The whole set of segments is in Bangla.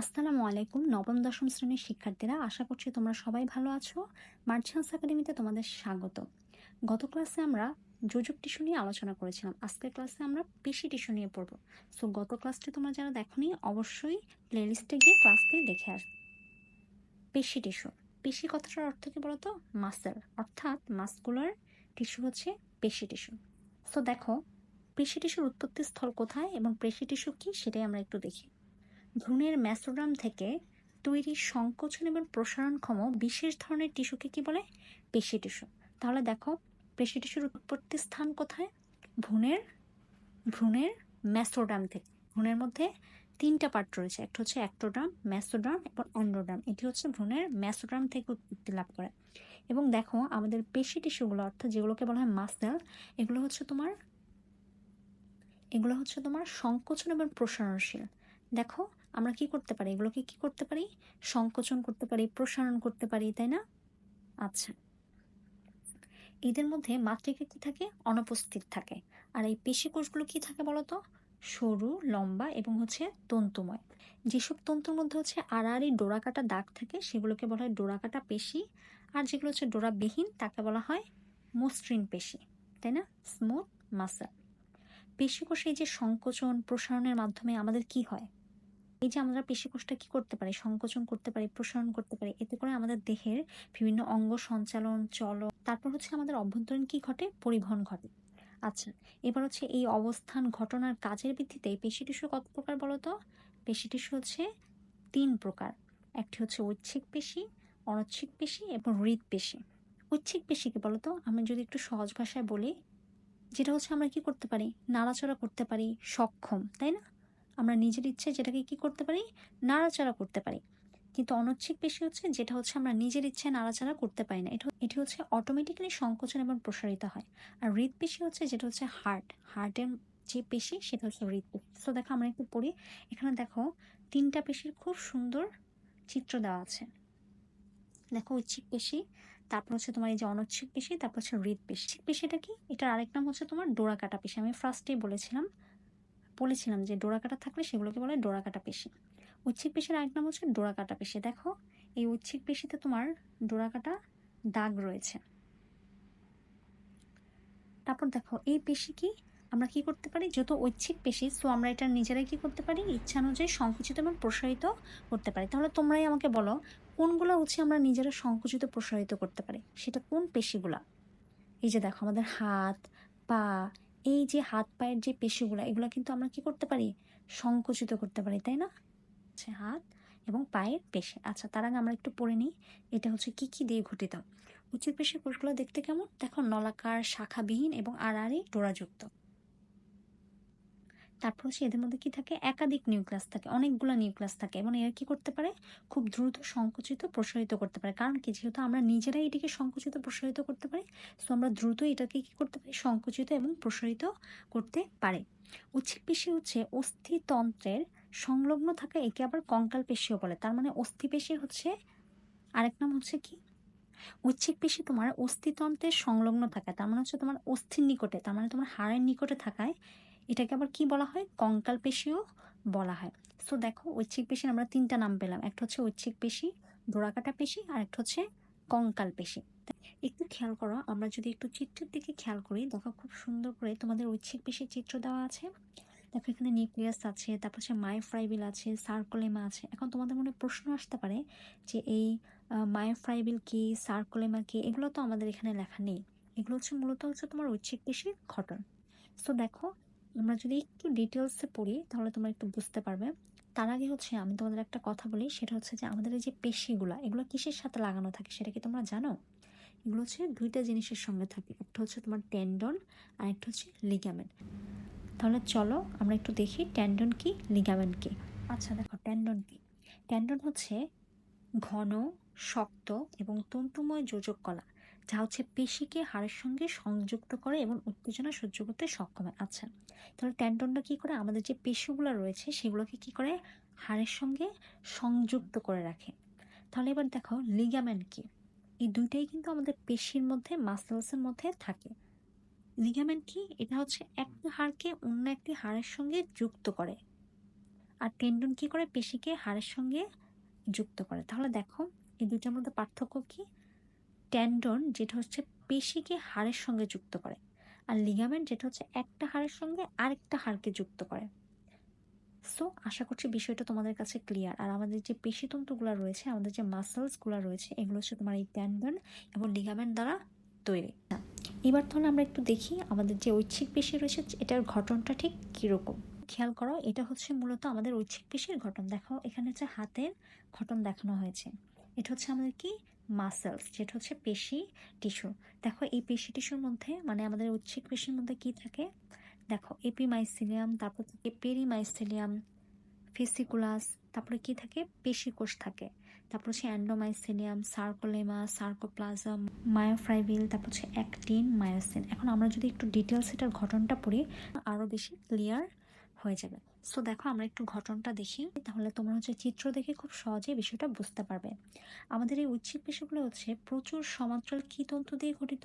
আসসালামু আলাইকুম। নবম, দশম শ্রেণির শিক্ষার্থীরা, আশা করছি তোমরা সবাই ভালো আছো। মার্চেন্স একাডেমিতে তোমাদের স্বাগত। গত ক্লাসে আমরা যোজক টিস্যু নিয়ে আলোচনা করেছিলাম। আজকের ক্লাসে আমরা পেশি টিস্যু নিয়ে পড়ব। সো গত ক্লাসটি তোমরা যারা দেখোনি, অবশ্যই প্লেলিস্টে গিয়ে ক্লাসটি দেখে আসবে পেশি টিস্যু পেশি কথাটার অর্থ কি বলতো? মাসেল অর্থাৎ মাসকুলার টিস্যু হচ্ছে পেশি টিস্যু সো দেখো, পেশি টিস্যুর উৎপত্তি স্থল কোথায় এবং পেশি টিস্যু কি সেটাই আমরা একটু দেখি। ভ্রূণের ম্যাসোডাম থেকে তৈরি সংকোচন এবং প্রসারণক্ষম বিশেষ ধরনের টিস্যুকে কি বলে? পেশি টিস্যু। তাহলে দেখো, পেশি টিস্যুর উৎপত্তি স্থান কোথায়? ভ্রূণের ভ্রূণের ম্যাসোডাম থেকে। ভ্রূণের মধ্যে তিনটা পার্ট রয়েছে। একটা হচ্ছে অ্যাক্টোডাম ম্যাসোডাম এবং অন্ডোডাম এটি হচ্ছে ভ্রূণের ম্যাসোডাম থেকে উৎপত্তি লাভ করে। এবং দেখো, আমাদের পেশি টিস্যুগুলো, অর্থাৎ যেগুলোকে বলা হয় মাসেল এগুলো হচ্ছে তোমার, এগুলো হচ্ছে তোমার সংকোচন এবং প্রসারণশীল। দেখো আমরা কি করতে পারি? এগুলোকে কি করতে পারি? সংকোচন করতে পারি, প্রসারণ করতে পারি, তাই না? আচ্ছা। এদের মধ্যে মাতৃকা কি থাকে? অনুপস্থিত থাকে। আর এই পেশি কোষগুলো কি থাকে বলতো? সরু, লম্বা এবং হচ্ছে তন্তুময়। যেসব তন্তুর মধ্যে হচ্ছে আড়াআড়ি ডোরাকাটা দাগ থাকে, সেগুলোকে বলা হয় ডোরাকাটা পেশি। আর যেগুলো হচ্ছে ডোরাবিহীন তাকে বলা হয় মসৃণ পেশি, তাই না? Smooth muscle. পেশি কোষে যে সংকোচন, প্রসারণের মাধ্যমে আমাদের কি হয়? এই যে আমরা পেশিকোষটা কি করতে পারি, সংকোচন করতে পারি, প্রসারণ করতে পারি, এতে করে আমাদের দেহের বিভিন্ন অঙ্গ সঞ্চালন চল তারপর হচ্ছে আমাদের অভ্যন্তরীণ কি ঘটে? পরিবহন ঘটে। আচ্ছা এবার হচ্ছে এই অবস্থান ঘটনার কাজের ভিত্তিতে পেশি টিস্যু কত প্রকার বলতো? পেশি টিস্যু হচ্ছে তিন প্রকার। একটি হচ্ছে ঐচ্ছিক পেশি, অনৈচ্ছিক পেশি এবং হৃদপেশি ঐচ্ছিক পেশিকে বলতো? আমি যদি একটু সহজ ভাষায় বলি, যেটা হচ্ছে আমরা কি করতে পারি? নাড়াচড়া করতে পারি, সক্ষম, তাই না? আমরা নিজের ইচ্ছে যেটাকে কি করতে পারি? নাড়াচাড়া করতে পারি। কিন্তু অনৈচ্ছিক পেশি হচ্ছে যেটা হচ্ছে আমরা নিজের ইচ্ছে নাড়াচাড়া করতে পারি না। এটা এটি হচ্ছে অটোমেটিক্যালি সংকোচন এবং প্রসারিত হয়। আর হৃদপেশি হচ্ছে যেটা হচ্ছে হার্ট হার্টের যে পেশি সেটা হচ্ছে হৃদপেশি তো দেখো আমরা একটু পড়ি। এখানে দেখো তিনটা পেশির খুব সুন্দর চিত্র দেওয়া আছে। দেখো ঐচ্ছিক পেশি, তারপর হচ্ছে তোমার এই যে অনৈচ্ছিক পেশি, তারপর হচ্ছে হৃদ পেশি। পেশিটা কি? এটার আরেক নাম হচ্ছে তোমার ডোরা কাটা পেশি। আমি ফার্স্টেই বলেছিলাম। বলেছিলাম যে ডোরা কাটা থাকলে সেগুলোকে বলে ডোরা কাটা পেশি। ঐচ্ছিক পেশির আরেক নাম হচ্ছে ডোরা কাটা পেশি। দেখো, এই ঐচ্ছিক পেশিতে তোমার ডোরা কাটা দাগ রয়েছে। তারপর দেখো, এই পেশি কি? আমরা কি করতে পারি? যেহেতু ঐচ্ছিক পেশি সো আমরা এটা নিজেরাই কি করতে পারি? ইচ্ছা অনুযায়ী সংকুচিত এবং প্রসারিত করতে পারি। তাহলে তোমরাই আমাকে বলো, কোনগুলো হচ্ছে আমরা নিজেরা সংকুচিত, প্রসারিত করতে পারি? সেটা কোন পেশিগুলা? এই যে দেখো, আমাদের হাত, পা এই যে হাত পায়ের যে পেশিগুলো, এগুলো কিন্তু আমরা কি করতে পারি? সংকুচিত করতে পারি, তাই না? হচ্ছে হাত এবং পায়ের পেশি। আচ্ছা তার আগে আমরা একটু পড়ে নিই। এটা হচ্ছে কি কি দিয়ে ঘটিত? উচিত পেশি কোষগুলো দেখতে কেমন? দেখো, নলাকার শাখাবিহীন এবং আড়াআড়ি ডোরাযুক্ত। তারপর হচ্ছে এদের মধ্যে কি থাকে? একাধিক নিউক্লিয়াস থাকে, অনেকগুলো নিউক্লিয়াস থাকে এবং এরা কি করতে পারে? খুব দ্রুত সংকুচিত, প্রসারিত করতে পারে। কারণ কি? যেহেতু আমরা নিজেরাই এটিকে সংকুচিত, প্রসারিত করতে পারি সো আমরা দ্রুত এটাকে কি করতে পারি? সংকুচিত এবং প্রসারিত করতে পারে। উচ্ছিক পেশি হচ্ছে অস্থিতন্ত্রের সংলগ্ন থাকা একে আবার কঙ্কাল পেশিও বলে। তার মানে অস্থি পেশি হচ্ছে আরেক নাম হচ্ছে কি? ঐচ্ছিক পেশি তোমার অস্থিতন্ত্রের সংলগ্ন থাকা তার মানে হচ্ছে তোমার অস্থির নিকটে, তার মানে তোমার হাড়ের নিকটে থাকায় এটাকে আবার কি বলা হয়? কঙ্কাল পেশিও বলা হয়। সো দেখো, ঐচ্ছিক পেশির আমরা তিনটা নাম পেলাম। একটা হচ্ছে ঐচ্ছিক পেশি, ডোরাকাটা পেশি, আর একটা হচ্ছে কঙ্কাল পেশি। একটু খেয়াল করো, আমরা যদি একটু চিত্রের দিকে খেয়াল করি, দেখো খুব সুন্দর করে তোমাদের ঐচ্ছিক পেশির চিত্র দেওয়া আছে। দেখো, এখানে নিউক্লিয়াস আছে, তারপর হচ্ছে মায়োফ্রাইবিল আছে, সার্কোলেমা আছে। এখন তোমাদের মনে প্রশ্ন আসতে পারে যে এই মায়োফ্রাইবিল কি, সার্কোলেমা কি, এগুলো তো আমাদের এখানে লেখা নেই। এগুলো হচ্ছে মূলত হচ্ছে তোমার ঐচ্ছিক পেশির ঘটন। সো দেখো আমরা যদি একটু ডিটেলসে পড়ি, তাহলে তোমরা একটু বুঝতে পারবে। তার আগে হচ্ছে আমি তোমাদের একটা কথা বলি, সেটা হচ্ছে যে আমাদের এই যে পেশিগুলো, এগুলো কিসের সাথে লাগানো থাকে সেটা কি তোমরা জানো? এগুলো হচ্ছে দুইটা জিনিসের সঙ্গে থাকে, একটা হচ্ছে তোমার টেন্ডন আর একটা হচ্ছে লিগামেন্ট তাহলে চলো আমরা একটু দেখি ট্যান্ডন কি লিগামেন্ট কি। আচ্ছা দেখো ট্যান্ডন কি? ট্যান্ডন হচ্ছে ঘন, শক্ত এবং তন্তুময় যোজক কলা। যা হচ্ছে পেশিকে হাড়ের সঙ্গে সংযুক্ত করে এবং উত্তেজনা সহ্য করতে সক্ষম হয় আচ্ছা তাহলে ট্যান্ডনটা কী করে? আমাদের যে পেশিগুলো রয়েছে, সেগুলোকে কি করে? হাড়ের সঙ্গে সংযুক্ত করে রাখে। তাহলে এবার দেখো লিগামেন্ট কি? এই দুইটাই কিন্তু আমাদের পেশির মধ্যে মাসেলসের মধ্যে থাকে। লিগামেন্ট কি? এটা হচ্ছে একটা হাড়কে অন্য একটি হাড়ের সঙ্গে যুক্ত করে। আর টেন্ডন কি করে? পেশিকে হাড়ের সঙ্গে যুক্ত করে। তাহলে দেখো, এই দুইটার মধ্যে পার্থক্য কি? ট্যান্ডন যেটা হচ্ছে পেশিকে হাড়ের সঙ্গে যুক্ত করে আর লিগামেন্ট যেটা হচ্ছে একটা হাড়ের সঙ্গে আরেকটা হাড়কে যুক্ত করে। সো আশা করছি বিষয়টা তোমাদের কাছে ক্লিয়ার আর আমাদের যে পেশিতন্তুগুলো রয়েছে, আমাদের যে মাসেলসগুলো রয়েছে, এগুলো হচ্ছে তোমার এই ট্যান্ডন এবং লিগামেন্ট দ্বারা তৈরি। এবার তাহলে আমরা একটু দেখি আমাদের যে ঐচ্ছিক পেশি রয়েছে, এটার ঘটনটা ঠিক কীরকম? খেয়াল করো, এটা হচ্ছে মূলত আমাদের ঐচ্ছিক পেশির ঘটন। দেখো এখানে হচ্ছে হাতের ঘটন দেখানো হয়েছে। এটা হচ্ছে আমাদের কি? মাসেলস যেটা হচ্ছে পেশি টিস্যু দেখো, এই পেশি টিস্যুর মধ্যে মানে আমাদের ঐচ্ছিক পেশির মধ্যে কি থাকে? দেখো এপিমাইসিলিয়াম তারপর থাকে পেরিমাইসিলিয়াম ফেসিকুলাস তারপরে কি থাকে? পেশিকোষ থাকে। তারপর হচ্ছে অ্যান্ডোমাইসিলিয়াম সার্কোলেমা সার্কোপ্লাজম মায়োফ্রাইবিল তারপর হচ্ছে অ্যাক্টিন মায়োসিন এখন আমরা যদি একটু ডিটেলস এটার ঘটনটা পড়ি আরও বেশি ক্লিয়ার হয়ে যাবে। সো দেখো, আমরা একটু ঘটনটা দেখি। তাহলে তোমরা হচ্ছে চিত্র দেখে খুব সহজে বিষয়টা বুঝতে পারবে। আমাদের এই ঐচ্ছিক পেশিগুলো হচ্ছে প্রচুর সমান্তরাল কি তন্তু দিয়ে গঠিত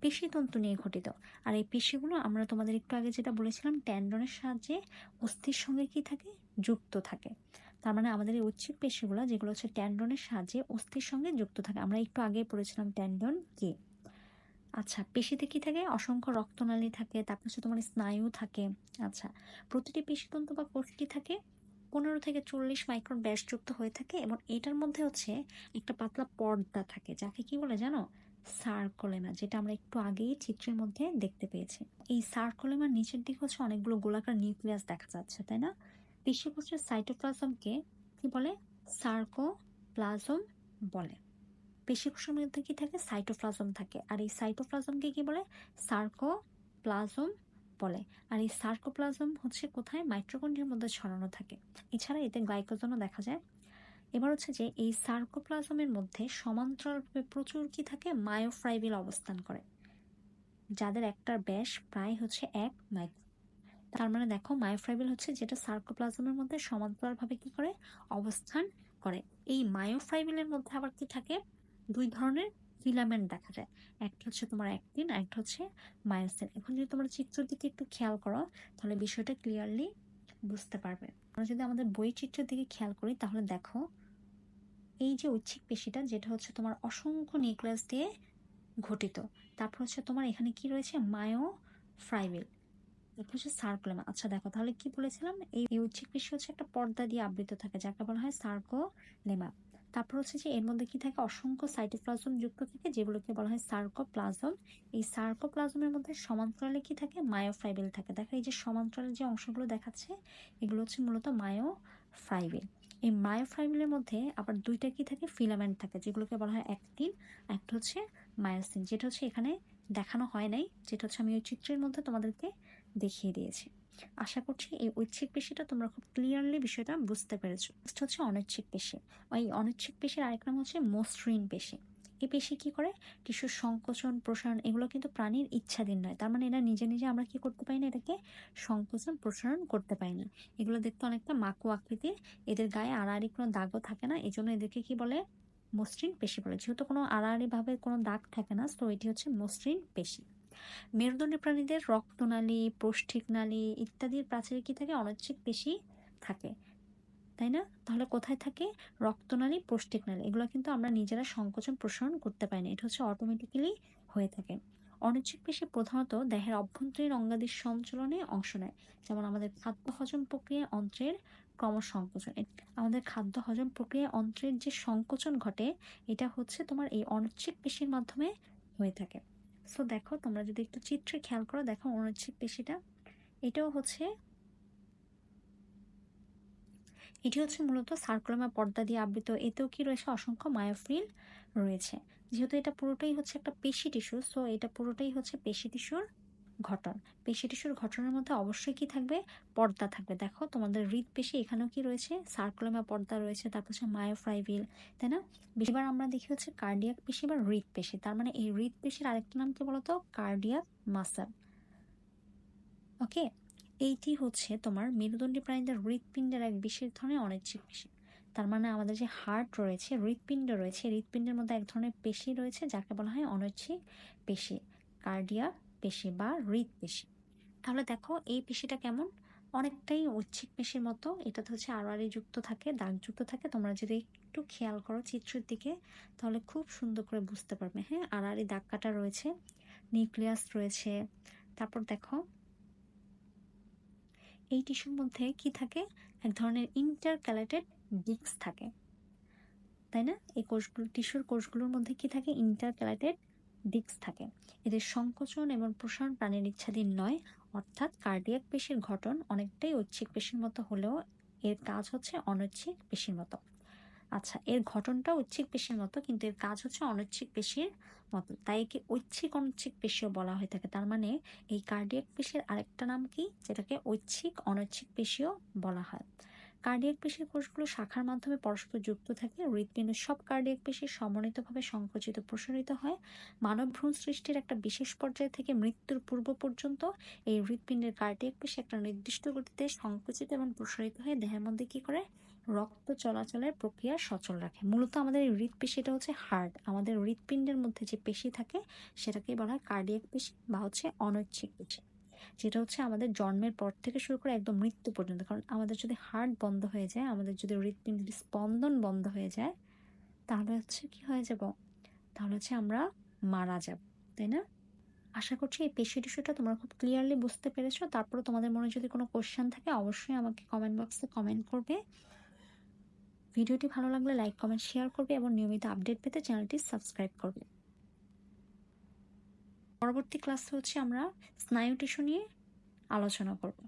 পেশিতন্তু নিয়ে গঠিত। আর এই পেশিগুলো আমরা তোমাদের একটু আগে যেটা বলেছিলাম, ট্যান্ডনের সাহায্যে অস্থির সঙ্গে কি থাকে? যুক্ত থাকে। তার মানে আমাদের এই ঐচ্ছিক পেশিগুলো, যেগুলো হচ্ছে ট্যান্ডনের সাহায্যে অস্থির সঙ্গে যুক্ত থাকে। আমরা একটু আগে পড়েছিলাম ট্যান্ডন কি? আচ্ছা পেশিতে কি থাকে? অসংখ্য রক্তনালী থাকে, তারপর হচ্ছে তোমার স্নায়ু থাকে। আচ্ছা প্রতিটি পেশিতন্তু বা কোষ কি থাকে? পনেরো থেকে চল্লিশ মাইক্রন ব্যাসযুক্ত হয়ে থাকে এবং এটার মধ্যে হচ্ছে একটা পাতলা পর্দা থাকে, যাকে কি বলে জানো? সার্কোলেমা, যেটা আমরা একটু আগেই চিত্রের মধ্যে দেখতে পেয়েছি। এই সার্কোলেমার নিচের দিকে হচ্ছে অনেকগুলো গোলাকার নিউক্লিয়াস দেখা যাচ্ছে, তাই না? পেশিকোষের সাইটোপ্লাজমকে কি বলে? সার্কোপ্লাজম বলে। পেশিকোষের মধ্যে কি থাকে? সাইটোপ্লাজম থাকে। আর এই সাইটোপ্লাজমকে কি বলে? সার্কোপ্লাজম বলে। আর এই সার্কোপ্লাজম হচ্ছে কোথায়? মাইট্রোকন্ড্রিয়ার মধ্যে ছড়ানো থাকে। এছাড়া এতে গ্লাইকোজনও দেখা যায়। এবার হচ্ছে যে এই সার্কোপ্লাজমের মধ্যে সমান্তরালভাবে প্রচুর কি থাকে? মায়োফ্রাইবিল অবস্থান করে। যাদের একটার ব্যাস প্রায় হচ্ছে এক মাইক্রো। তার মানে দেখো মায়োফ্রাইবিল হচ্ছে যেটা সার্কোপ্লাজমের মধ্যে সমান্তরালভাবে কি করে? অবস্থান করে। এই মায়োফ্রাইবিলের মধ্যে আবার কি থাকে? দুই ধরনের ফিলামেন্ট দেখা যায়। একটা হচ্ছে তোমার অ্যাক্টিন আর একটা হচ্ছে মায়োসিন এখন যদি তোমরা চিত্রের দিকে একটু খেয়াল করো, তাহলে বিষয়টা ক্লিয়ারলি বুঝতে পারবে। আমরা যদি আমাদের বই চিত্রের দিকে খেয়াল করি, তাহলে দেখো, এই যে ঐচ্ছিক পেশিটা, যেটা হচ্ছে তোমার অসংখ্য নিউক্লিয়াস দিয়ে ঘটিত। তারপর হচ্ছে তোমার এখানে কি রয়েছে? মায়ো ফ্রাইবিল এটা হচ্ছে সার্কোলেমা আচ্ছা দেখো, তাহলে কি বলেছিলাম? এই ঐচ্ছিক পেশি হচ্ছে একটা পর্দা দিয়ে আবৃত থাকে, যাকে বলা হয় সার্কোলেমা তারপর হচ্ছে যে এর মধ্যে কি থাকে? অসংখ্য সাইটোপ্লাজম যুক্ত থাকে, যেগুলোকে বলা হয় সার্কোপ্লাজম এই সার্কোপ্লাজমের মধ্যে সমান্তরালে কি থাকে? মায়োফ্রাইবেল থাকে। দেখো, এই যে সমান্তরালের যে অংশগুলো দেখাচ্ছে, এগুলো হচ্ছে মূলত মায়োফ্রাইবেল এই মায়োফ্রাইবেলের মধ্যে আবার দুইটা কি থাকে? ফিলামেন্ট থাকে, যেগুলোকে বলা হয় অ্যাক্টিন একটা হচ্ছে মায়োসিন যেটা হচ্ছে এখানে দেখানো হয় নাই, যেটা হচ্ছে আমি ওই চিত্রের মধ্যে তোমাদেরকে দেখিয়ে দিয়েছি। আশা করছি এই ঐচ্ছিক পেশিটা তোমরা খুব ক্লিয়ারলি বিষয়টা বুঝতে পেরেছ। নেক্সট হচ্ছে অনৈচ্ছিক পেশি। ওই অনৈচ্ছিক পেশির আরেক নাম হচ্ছে মসৃণ পেশি। এই পেশি কি করে? টিস্যুর সংকোচন, প্রসারণ, এগুলো কিন্তু প্রাণীর ইচ্ছাধীন নয়। তার মানে এরা নিজে নিজে আমরা কি করতে পারি না? এটাকে সংকোচন, প্রসারণ করতে পারি না। এগুলো দেখতে অনেকটা মাকু আকৃতির এদের গায়ে আড়াআড়ি কোনো দাগও থাকে না। এই জন্য এদেরকে কি বলে? মসৃণ পেশি বলে। যেহেতু কোনো আড়াআড়ি ভাবে কোনো দাগ থাকে না তো এটি হচ্ছে মসৃণ পেশি। মেরুদণ্ডী প্রাণীদের রক্তনালী নালী ইত্যাদির প্রাচীরে কি থাকে? অনৈচ্ছিক পেশি থাকে। তাই না? তাহলে কোথায় থাকে? রক্তনালী নালী। এগুলো কিন্তু আমরা নিজেরা সংকোচন প্রসারণ করতে পারি না। এটা হচ্ছে অটোমেটিক্যালি হয়ে থাকে। অনিচ্ছিক পেশি প্রধানত দেহের অভ্যন্তরীণ অঙ্গাদির সঞ্চালনে অংশ নেয়। যেমন আমাদের খাদ্য হজম প্রক্রিয়া অন্ত্রের ক্রমসংকোচন আমাদের খাদ্য হজম প্রক্রিয়া অন্ত্রের যে সংকোচন ঘটে, এটা হচ্ছে তোমার এই অনিচ্ছিক পেশির মাধ্যমে হয়ে থাকে। সো দেখো, তোমরা যদি একটু চিত্রে খেয়াল করো, দেখো অনুচ্ছেদ পেশিটা। এটাও হচ্ছে এটি হচ্ছে মূলত সার্কুলামা পর্দা দিয়ে আবৃত। এতেও কি রয়েছে? অসংখ্য মায়োফিল রয়েছে। যেহেতু এটা পুরোটাই হচ্ছে একটা পেশি টিস্যু, সো এটা পুরোটাই হচ্ছে পেশি টিস্যুর ঘটন। পেশি টিস্যুর ঘটনের মধ্যে অবশ্যই কি থাকবে? পর্দা থাকবে। দেখো, তোমাদের হৃদপেশি এখানেও কি রয়েছে? সার্কুলামা পর্দা রয়েছে, তারপর হচ্ছে মায়োফ্রাইভিল, তাই না? বেশিবার আমরা দেখি হচ্ছে কার্ডিয়াক পেশি বা হৃদপেশি তার মানে এই হৃদপেশির আরেকটা নাম কি বলতো? কার্ডিয়াক মাসাল। ওকে? এইটি হচ্ছে তোমার মেরুদণ্ডী প্রাণীদের হৃৎপিণ্ডের এক বিশেষ ধরনের অনিচ্ছিক পেশি। তার মানে আমাদের যে হার্ট রয়েছে, হৃৎপিণ্ড রয়েছে হৃৎপিণ্ডের মধ্যে এক ধরনের পেশি রয়েছে, যাকে বলা হয় অনৈচ্ছিক পেশি। কার্ডিয়াক পেশি বা হৃদ পেশি। তাহলে দেখো, এই পেশিটা কেমন? অনেকটাই ঐচ্ছিক পেশির মতো। এটাতে হচ্ছে আড়াআড়ি যুক্ত থাকে দাগযুক্ত থাকে। তোমরা যদি একটু খেয়াল করো চিত্রের দিকে, তাহলে খুব সুন্দর করে বুঝতে পারবে। হ্যাঁ আড়াআড়ি দাগ কাটা রয়েছে, নিউক্লিয়াস রয়েছে। তারপর দেখো, এই টিস্যুর মধ্যে কি থাকে? এক ধরনের ইন্টারক্যালেটেড ডিস্ক থাকে। তাই না? এই কোষগুলো, টিস্যুর কোষগুলোর মধ্যে কি থাকে? ইন্টারক্যালেটেড ডিক্স থাকে। এদের সংকোচন এবং প্রসারণ প্রাণীর ইচ্ছাধীন নয়, অর্থাৎ কার্ডিয়াক পেশির গঠন অনেকটাই ঐচ্ছিক পেশির মতো হলেও এর কাজ হচ্ছে অনৈচ্ছিক পেশির মতো। আচ্ছা এর ঘটনটা ঐচ্ছিক পেশির মতো, কিন্তু এর কাজ হচ্ছে অনৈচ্ছিক পেশির মতো। তাই একে ঐচ্ছিক অনৈচ্ছিক পেশিও বলা হয়ে থাকে। তার মানে এই কার্ডিয়াক পেশির আরেকটা নাম কি? যেটাকে ঐচ্ছিক অনৈচ্ছিক পেশিও বলা হয়। কার্ডিয়াক পেশির কোষগুলো শাখার মাধ্যমে পরস্পর যুক্ত থাকে। হৃৎপিণ্ডের সব কার্ডিয়াক পেশি সমন্বিতভাবে সংকুচিত, প্রসারিত হয়। মানব ভ্রূণ সৃষ্টির একটা বিশেষ পর্যায় থেকে মৃত্যুর পূর্ব পর্যন্ত এই হৃৎপিণ্ডের কার্ডিয়াক পেশি একটা নির্দিষ্ট গতিতে সংকুচিত এবং প্রসারিত হয়ে দেহের মধ্যে কি করে? রক্ত চলাচলের প্রক্রিয়া সচল রাখে। মূলত আমাদের এই হৃৎপেশিটা হচ্ছে হার্ট আমাদের হৃৎপিণ্ডের মধ্যে যে পেশি থাকে সেটাকে বলা হয় কার্ডিয়াক পেশি বা হচ্ছে অনৈচ্ছিক পেশি। যেটা হচ্ছে আমাদের জন্মের পর থেকে শুরু করে একদম মৃত্যু পর্যন্ত। কারণ আমাদের যদি হার্ট বন্ধ হয়ে যায়, আমাদের যদি হৃৎপিণ্ডের স্পন্দন বন্ধ হয়ে যায়, তাহলে হচ্ছে কি হয়ে যাব? তাহলে হচ্ছে আমরা মারা যাব, তাই না? আশা করছি এই পেশি টিস্যুটা তোমরা খুব ক্লিয়ারলি বুঝতে পেরেছ। তারপরে তোমাদের মনে যদি কোনো কোশ্চেন থাকে, অবশ্যই আমাকে কমেন্ট বক্সে কমেন্ট করবে। ভিডিওটি ভালো লাগলে লাইক কমেন্ট শেয়ার করবে এবং নিয়মিত আপডেট পেতে চ্যানেলটি সাবস্ক্রাইব করবে। পরবর্তী ক্লাসে হচ্ছে আমরা স্নায়ু টিস্যু নিয়ে আলোচনা করব।